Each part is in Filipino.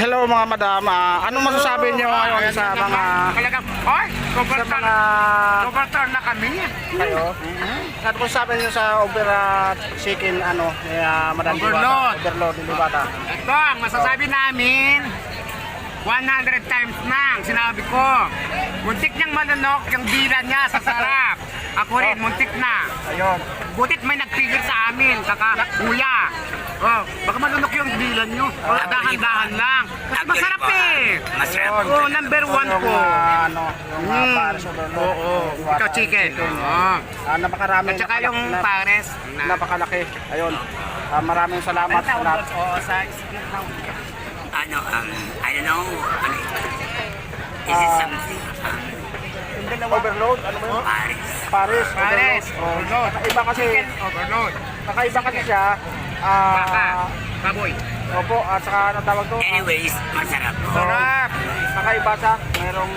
Hello mga madam, Ah, ano masasabi niyo ngayon sa mga Talagang, oy, sa mga converter na kami. kayo? Ano po sabi niyo sa Opera Chicken ano, ni ah, Madam Overload. Diwata? Overload ni. Ito, ang masasabi namin, 100 times na ang sinabi ko. Muntik niyang malunok yung dila niya sa sarap. Ako rin, muntik na. Ayun. Butit may nagtigil sa amin, kaka kuya. Oh, baka malunok yung dila niyo. Oh, dahan-dahan lang. Kasi masarap eh. Masarap. Oh, number one ah, ano, yung Mm. Overload. Oo, Diwata ikaw chicken. Oo. Ah, napakarami. At saka yung na- pares. Na, napakalaki. Ayun. Ah, maraming salamat sa lahat. Oo, sa na. ano, um, I don't know. Ano, is it something? Um, Overload, ano ba yun? Paris. Paris. Pares. Overload. Kakaiba kasi, Chicken overload. kakaiba kasi siya. Baka. Ah, Baboy. opo, at saka ano tawag to? Anyways, masarap. Sarap. Kakaiba siya. Merong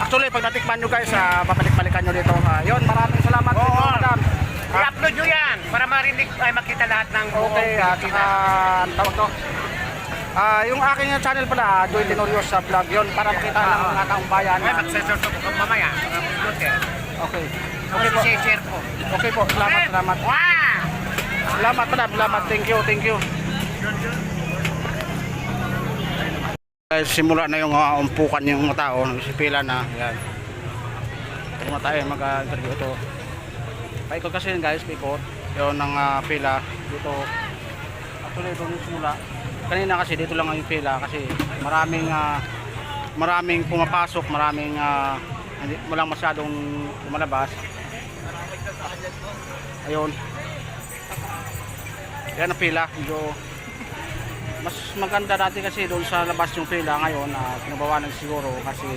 Actually, pag natikman nyo guys, uh, babalik-balikan nyo dito. Ah, yun, maraming salamat Oo. dito, madam. Ah, I-upload nyo yan para marinig ay makita lahat ng buong Okay, at saka, ano tawag to? Ah, yung aking channel pala, Joy Tenorios sa vlog, yun, para makita ng mga taong bayan. Ay, magsesort ako kung mamaya. Okay. Okay. Po. share ko. Okay po, salamat, salamat. Wow! Salamat, madam, salamat. Thank you, thank you. Guys, simula na yung uh, umpukan yung mga tao, nagsipila na. Yan. Na tayo mag-interview ito. Paikot kasi yun guys, paikot. Yun ang ah, pila dito. Actually, ito yung simula. Kanina kasi dito lang ang yung pila kasi maraming ah, maraming pumapasok, maraming ah, hindi, walang masyadong lumalabas. Ayun. Yan ang pila. Medyo mas maganda dati kasi doon sa labas yung pila ngayon na pinabawalan siguro kasi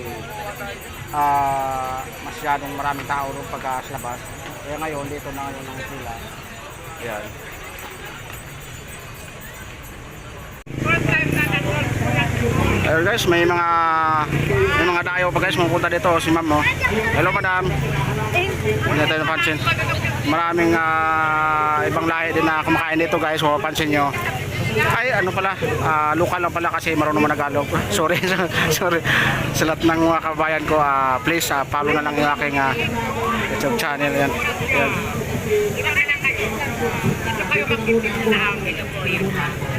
ah masyadong maraming tao doon pagka sa labas. Kaya ngayon dito na ngayon ang pila. Ayan. Ayun guys, may mga may mga dayo pa guys mapunta dito si ma'am mo. Hello madam. Hindi tayo napansin. Maraming ah, ibang lahi din na kumakain dito guys. Kung mapansin nyo. Ay, ano pala, ah, lokal lang pala kasi marunong managalog. sorry, sorry. Sa lahat ng mga kabayan ko, ah, please ah, follow na lang yung aking ah, YouTube channel. Yan. Yan.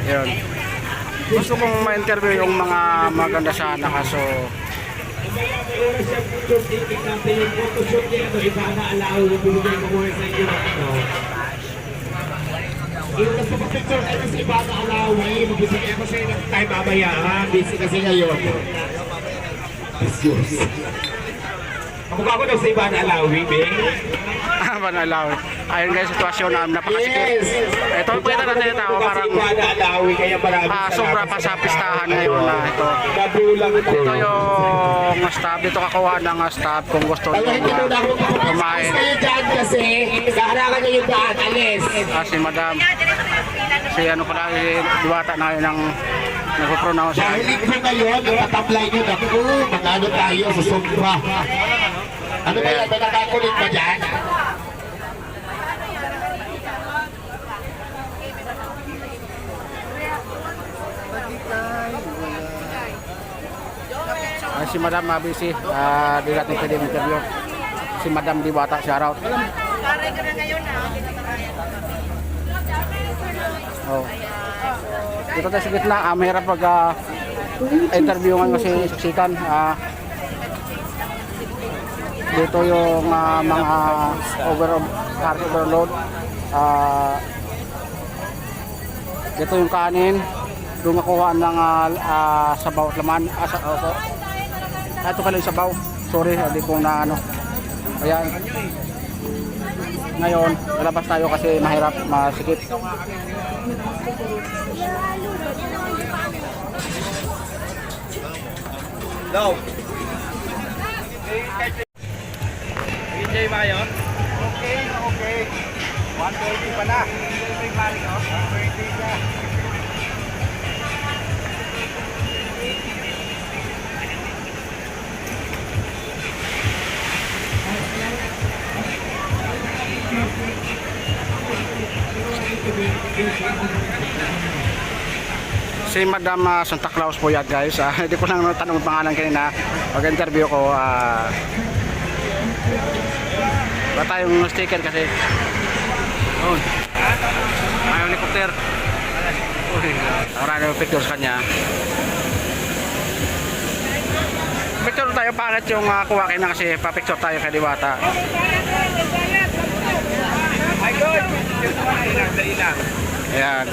Yan. Gusto kong ma-interview yung mga maganda sana kaso Yung ko picture kayo sa iba na alawi, magbibigay ako sa inyo ng time mamaya ha. Busy kasi ngayon. Excuse. Kamukha ko daw sa iba na alawi, Bing. Manalaw. Ayun guys, sitwasyon na napakasikip. Ito, pakita natin sa parang na ah, sobra pa sa pistahan ngayon na ito. Ito yung staff. Dito kakuha ng ah, staff kung gusto nyo na ako kumain. Kasi, kaharangan nyo yung daan, alis. Ah, si madam. Si ano pala, Diwata na yun ang nagpo-pronounce. Dahil ito ngayon, natatamlay nyo, naku, magano tayo sa sombra. Ano ba yan? May nakakulit ba dyan? Ah, si madam ah, busy. Ah, di natin pwede interview. Si madam Diwata, shout out. Oh. Dito tayo sa gitna, ah, mahirap pag ah, interview nga si Siksikan. Ah, dito yung ah, mga over car overload. Ah, dito yung kanin. Doon makuha ng ah, ah, sabaw at laman. Ah, sa, opo. Ah, ito pala yung sabaw. Sorry, hindi ko na ano. Ayan. Ngayon, lalabas tayo kasi mahirap, masikip. Enjoy ba kayo? Okay, okay. 120 pala. 120 ka. Si Madam ah, Santa Claus po yan guys. Ah, Hindi ko lang tanong pangalan kanina. Pag-interview ko, ah, wala tayong sticker kasi. Oh. May helicopter. Marami yung pictures kanya. Picture tayo pangit yung uh, kuha kayo na kasi pa-picture tayo kay Diwata. Ayan.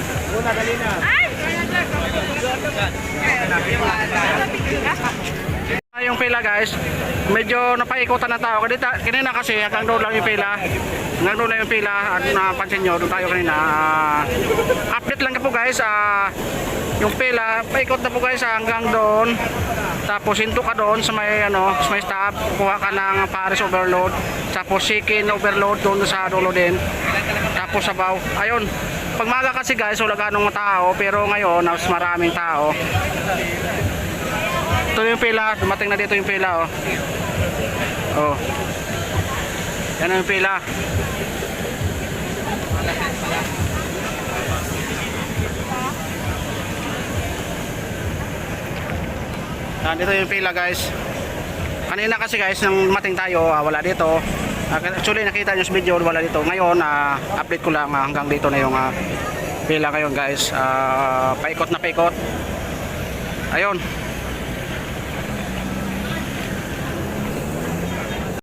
Ah, Yung pila guys, medyo napaikutan na tao. Kanina, kanina kasi hanggang doon lang yung pila. Hanggang doon lang yung pila. At napansin nyo, doon tayo kanina. Ah, update lang po guys. Ah, yung pila, paikot na po guys ah, hanggang doon. Tapos hinto ka doon sa may ano, sa may stop, kuha ka ng Paris overload. Tapos chicken overload doon sa dulo din. Tapos sabaw. Ayun. Pag maga kasi guys, wala ganong tao, pero ngayon mas maraming tao. Ito yung pila, dumating na dito yung pila oh. Oh. Yan yung pila. Yan, dito yung pila guys. Kanina kasi guys, nang mating tayo, ah, wala dito. Ah, Actually, nakita nyo sa video, wala dito. Ngayon, ah, update ko lang ah, hanggang dito na yung ah, pila ngayon guys. Ah, paikot na paikot. Ayun.